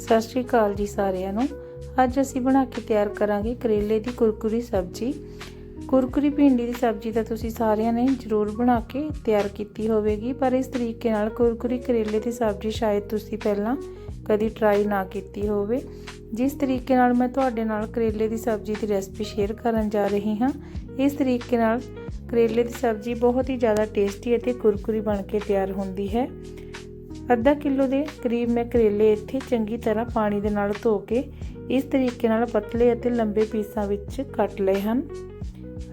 ਸਤਿ ਸ਼੍ਰੀ ਅਕਾਲ ਜੀ ਸਾਰਿਆਂ ਨੂੰ। ਅੱਜ ਅਸੀਂ ਬਣਾ ਕੇ ਤਿਆਰ ਕਰਾਂਗੇ ਕਰੇਲੇ ਦੀ ਕੁਰਕੁਰੀ ਸਬਜ਼ੀ। ਕੁਰਕੁਰੀ ਭਿੰਡੀ ਦੀ ਸਬਜ਼ੀ ਤਾਂ ਤੁਸੀਂ ਸਾਰਿਆਂ ਨੇ ਜ਼ਰੂਰ ਬਣਾ ਕੇ ਤਿਆਰ ਕੀਤੀ ਹੋਵੇਗੀ, ਪਰ ਇਸ ਤਰੀਕੇ ਨਾਲ ਕੁਰਕੁਰੀ ਕਰੇਲੇ ਦੀ ਸਬਜ਼ੀ ਸ਼ਾਇਦ ਤੁਸੀਂ ਪਹਿਲਾਂ ਕਦੀ ਟਰਾਈ ਨਾ ਕੀਤੀ ਹੋਵੇ। ਜਿਸ ਤਰੀਕੇ ਨਾਲ ਮੈਂ ਤੁਹਾਡੇ ਨਾਲ ਕਰੇਲੇ ਦੀ ਸਬਜ਼ੀ ਦੀ ਰੈਸਪੀ ਸ਼ੇਅਰ ਕਰਨ ਜਾ ਰਹੀ ਹਾਂ, ਇਸ ਤਰੀਕੇ ਨਾਲ ਕਰੇਲੇ ਦੀ ਸਬਜ਼ੀ ਬਹੁਤ ਹੀ ਜ਼ਿਆਦਾ ਟੇਸਟੀ ਅਤੇ ਕੁਰਕੁਰੀ ਬਣ ਕੇ ਤਿਆਰ ਹੁੰਦੀ ਹੈ। ਅੱਧਾ ਕਿਲੋ ਦੇ ਕਰੀਬ ਮੈਂ ਕਰੇਲੇ ਇੱਥੇ ਚੰਗੀ ਤਰ੍ਹਾਂ ਪਾਣੀ ਦੇ ਨਾਲ ਧੋ ਕੇ ਇਸ ਤਰੀਕੇ ਨਾਲ ਪਤਲੇ ਅਤੇ ਲੰਬੇ ਪੀਸਾਂ ਵਿੱਚ ਕੱਟ ਲਏ ਹਨ।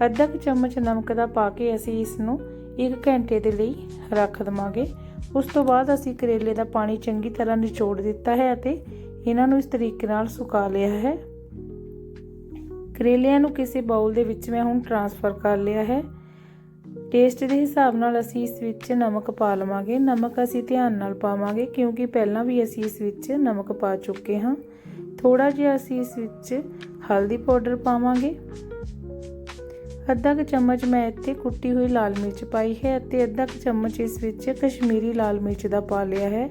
ਅੱਧਾ ਕੁ ਚਮਚ ਨਮਕ ਦਾ ਪਾ ਕੇ ਅਸੀਂ ਇਸ ਨੂੰ 1 ਘੰਟੇ ਦੇ ਲਈ ਰੱਖ ਦਵਾਂਗੇ। ਉਸ ਤੋਂ ਬਾਅਦ ਅਸੀਂ ਕਰੇਲੇ ਦਾ ਪਾਣੀ ਚੰਗੀ ਤਰ੍ਹਾਂ ਨਿਚੋੜ ਦਿੱਤਾ ਹੈ ਅਤੇ ਇਹਨਾਂ ਨੂੰ ਇਸ ਤਰੀਕੇ ਨਾਲ ਸੁਕਾ ਲਿਆ ਹੈ। ਕਰੇਲਿਆਂ ਨੂੰ ਕਿਸੇ ਬਾਉਲ ਦੇ ਵਿੱਚ ਮੈਂ ਹੁਣ ਟ੍ਰਾਂਸਫਰ ਕਰ ਲਿਆ ਹੈ। ਟੇਸਟ ਦੇ ਹਿਸਾਬ ਨਾਲ ਅਸੀਂ ਇਸ ਵਿੱਚ ਨਮਕ ਪਾ ਲਵਾਂਗੇ। ਨਮਕ ਅਸੀਂ ਧਿਆਨ ਨਾਲ ਪਾਵਾਂਗੇ ਕਿਉਂਕਿ ਪਹਿਲਾਂ ਵੀ ਅਸੀਂ ਇਸ ਵਿੱਚ ਨਮਕ ਪਾ ਚੁੱਕੇ ਹਾਂ। ਥੋੜਾ ਜਿਹਾ ਅਸੀਂ ਇਸ ਵਿੱਚ ਹਲਦੀ ਪਾਊਡਰ ਪਾਵਾਂਗੇ। ਅੱਧਾ ਕੁ ਚਮਚ ਮੈਂ ਇੱਥੇ ਕੁੱਟੀ ਹੋਈ ਲਾਲ ਮਿਰਚ ਪਾਈ ਹੈ ਅਤੇ ਅੱਧਾ ਕੁ ਚਮਚ ਇਸ ਵਿੱਚ ਕਸ਼ਮੀਰੀ ਲਾਲ ਮਿਰਚ ਦਾ ਪਾ ਲਿਆ ਹੈ।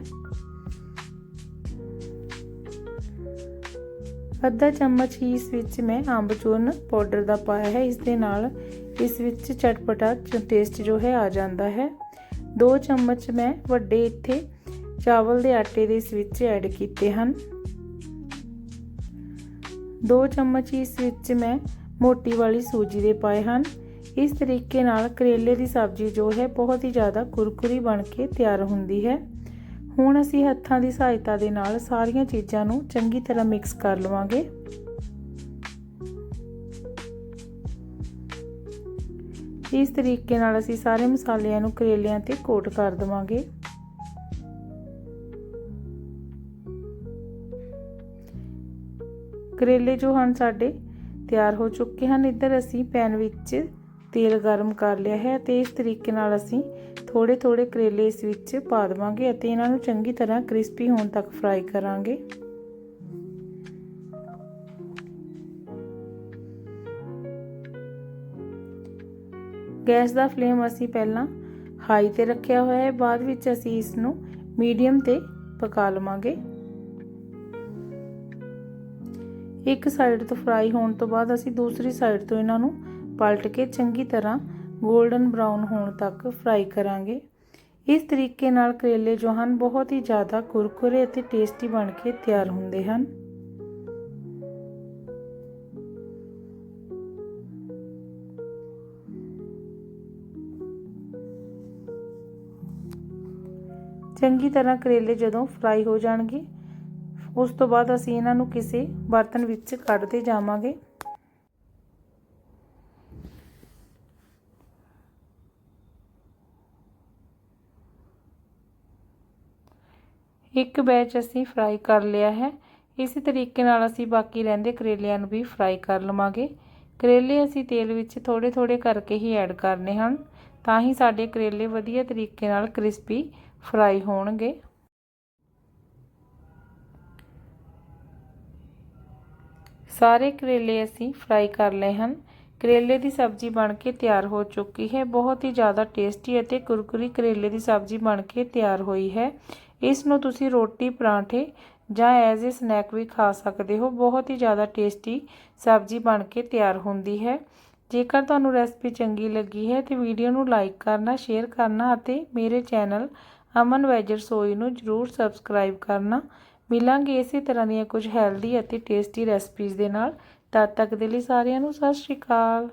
ਅੱਧਾ ਚਮਚ ਹੀ ਇਸ ਵਿੱਚ ਮੈਂ ਅੰਬਚੂਰਨ ਪਾਊਡਰ ਦਾ ਪਾਇਆ ਹੈ। ਇਸ ਦੇ ਨਾਲ ਇਸ ਵਿੱਚ ਚਟਪਟਾ ਟੇਸਟ ਜੋ ਹੈ ਆ ਜਾਂਦਾ ਹੈ। 2 ਚਮਚ ਮੈਂ ਵੱਡੇ ਇੱਥੇ ਚਾਵਲ ਦੇ ਆਟੇ ਦੇ ਇਸ ਵਿੱਚ ਐਡ ਕੀਤੇ ਹਨ। 2 ਚਮਚ ਇਸ ਵਿੱਚ ਮੈਂ ਮੋਟੀ ਵਾਲੀ ਸੂਜੀ ਦੇ ਪਾਏ ਹਨ। ਇਸ ਤਰੀਕੇ ਨਾਲ ਕਰੇਲੇ ਦੀ ਸਬਜ਼ੀ ਜੋ ਹੈ ਬਹੁਤ ਹੀ ਜ਼ਿਆਦਾ ਕੁਰਕੁਰੀ ਬਣ ਕੇ ਤਿਆਰ ਹੁੰਦੀ ਹੈ। ਹੁਣ ਅਸੀਂ ਹੱਥਾਂ ਦੀ ਸਹਾਇਤਾ ਦੇ ਨਾਲ ਸਾਰੀਆਂ ਚੀਜ਼ਾਂ ਨੂੰ ਚੰਗੀ ਤਰ੍ਹਾਂ ਮਿਕਸ ਕਰ ਲਵਾਂਗੇ। ਇਸ ਤਰੀਕੇ ਨਾਲ ਅਸੀਂ ਸਾਰੇ ਮਸਾਲਿਆਂ ਨੂੰ ਕਰੇਲਿਆਂ ਤੇ ਕੋਟ ਕਰ ਦਵਾਂਗੇ। ਕਰੇਲੇ ਜੋ ਹਨ ਸਾਡੇ ਤਿਆਰ ਹੋ ਚੁੱਕੇ ਹਨ। ਇੱਧਰ ਅਸੀਂ ਪੈਨ ਵਿੱਚ ਤੇਲ ਗਰਮ ਕਰ ਲਿਆ ਹੈ ਤੇ ਇਸ ਤਰੀਕੇ ਨਾਲ ਅਸੀਂ ਥੋੜੇ ਥੋੜੇ ਕਰੇਲੇ ਇਸ ਵਿੱਚ ਪਾ ਦਵਾਂਗੇ ਅਤੇ ਇਹਨਾਂ ਨੂੰ ਚੰਗੀ ਤਰ੍ਹਾਂ ਕ੍ਰਿਸਪੀ ਹੋਣ ਤੱਕ ਫਰਾਈ ਕਰਾਂਗੇ। ਗੈਸ ਦਾ ਫਲੇਮ ਅਸੀਂ ਪਹਿਲਾਂ ਹਾਈ ਤੇ ਰੱਖਿਆ ਹੋਇਆ ਹੈ। ਬਾਅਦ ਵਿੱਚ ਅਸੀਂ ਇਸ ਨੂੰ ਮੀਡੀਅਮ ਤੇ ਪਕਾ ਲਵਾਂਗੇ। ਇੱਕ ਸਾਈਡ ਤੋਂ ਫਰਾਈ ਹੋਣ ਤੋਂ ਬਾਅਦ ਅਸੀਂ ਦੂਸਰੀ ਸਾਈਡ ਤੋਂ ਇਹਨਾਂ ਨੂੰ ਪਲਟ ਕੇ ਚੰਗੀ ਤਰ੍ਹਾਂ 골ਡਨ ਬ੍ਰਾਊਨ ਹੋਣ ਤੱਕ ਫਰਾਈ ਕਰਾਂਗੇ। ਇਸ ਤਰੀਕੇ ਨਾਲ ਕਰੇਲੇ ਜੋ ਹਨ, ਬਹੁਤ ਹੀ ਜ਼ਿਆਦਾ ਕੁਰਕੁਰੇ ਅਤੇ ਟੇਸਟੀ ਬਣ ਕੇ ਤਿਆਰ ਹੁੰਦੇ ਹਨ। ਚੰਗੀ ਤਰ੍ਹਾਂ ਕਰੇਲੇ ਜਦੋਂ ਫਰਾਈ ਹੋ ਜਾਣਗੇ, ਉਸ ਤੋਂ ਬਾਅਦ ਅਸੀਂ ਇਹਨਾਂ ਨੂੰ ਕਿਸੇ ਬਰਤਨ ਵਿੱਚ ਕੱਢਦੇ ਜਾਵਾਂਗੇ। ਇੱਕ ਬੈਚ ਅਸੀਂ ਫਰਾਈ ਕਰ ਲਿਆ ਹੈ। ਇਸੇ ਤਰੀਕੇ ਨਾਲ ਅਸੀਂ ਬਾਕੀ ਰਹਿੰਦੇ ਕਰੇਲਿਆਂ ਨੂੰ ਵੀ ਫਰਾਈ ਕਰ ਲਵਾਂਗੇ। ਕਰੇਲੇ ਅਸੀਂ ਤੇਲ ਵਿੱਚ ਥੋੜੇ ਥੋੜੇ ਕਰਕੇ ਹੀ ਐਡ ਕਰਨੇ ਹਨ, ਤਾਂ ਹੀ ਸਾਡੇ ਕਰੇਲੇ ਵਧੀਆ ਤਰੀਕੇ ਨਾਲ ਕ੍ਰਿਸਪੀ ਫਰਾਈ ਹੋਣਗੇ। ਸਾਰੇ ਕਰੇਲੇ ਅਸੀਂ ਫਰਾਈ ਕਰ ਲਏ ਹਨ। ਕਰੇਲੇ ਦੀ ਸਬਜ਼ੀ ਬਣ ਕੇ ਤਿਆਰ ਹੋ ਚੁੱਕੀ ਹੈ। ਬਹੁਤ ਹੀ ਜ਼ਿਆਦਾ ਟੇਸਟੀ ਅਤੇ ਕੁਰਕੁਰੀ ਕਰੇਲੇ ਦੀ ਸਬਜ਼ੀ ਬਣ ਕੇ ਤਿਆਰ ਹੋਈ ਹੈ। ਇਸ ਨੂੰ ਤੁਸੀਂ ਰੋਟੀ, ਪਰਾਂਠੇ ਜਾਂ ਐਜ਼ ਅ ਸਨੈਕ ਵੀ ਖਾ ਸਕਦੇ ਹੋ। ਬਹੁਤ ਹੀ ਜ਼ਿਆਦਾ ਟੇਸਟੀ ਸਬਜ਼ੀ ਬਣ ਕੇ ਤਿਆਰ ਹੁੰਦੀ ਹੈ। ਜੇਕਰ ਤੁਹਾਨੂੰ ਰੈਸਪੀ ਚੰਗੀ ਲੱਗੀ ਹੈ ਤੇ ਵੀਡੀਓ ਨੂੰ ਲਾਈਕ ਕਰਨਾ, ਸ਼ੇਅਰ ਕਰਨਾ ਅਤੇ ਮੇਰੇ ਚੈਨਲ ਅਮਨ ਵੈਜ ਰਸੋਈ ਨੂੰ ਜਰੂਰ ਸਬਸਕ੍ਰਾਈਬ ਕਰਨਾ। ਮਿਲਾਂਗੇ ਇਸੇ ਤਰ੍ਹਾਂ ਦੀਆਂ ਕੁਝ ਹੈਲਦੀ ਅਤੇ ਟੇਸਟੀ ਰੈਸਪੀਜ਼ ਦੇ ਨਾਲ। ਤਦ ਤੱਕ ਦੇ ਲਈ ਸਾਰਿਆਂ ਨੂੰ ਸਤਿ ਸ਼੍ਰੀ ਅਕਾਲ।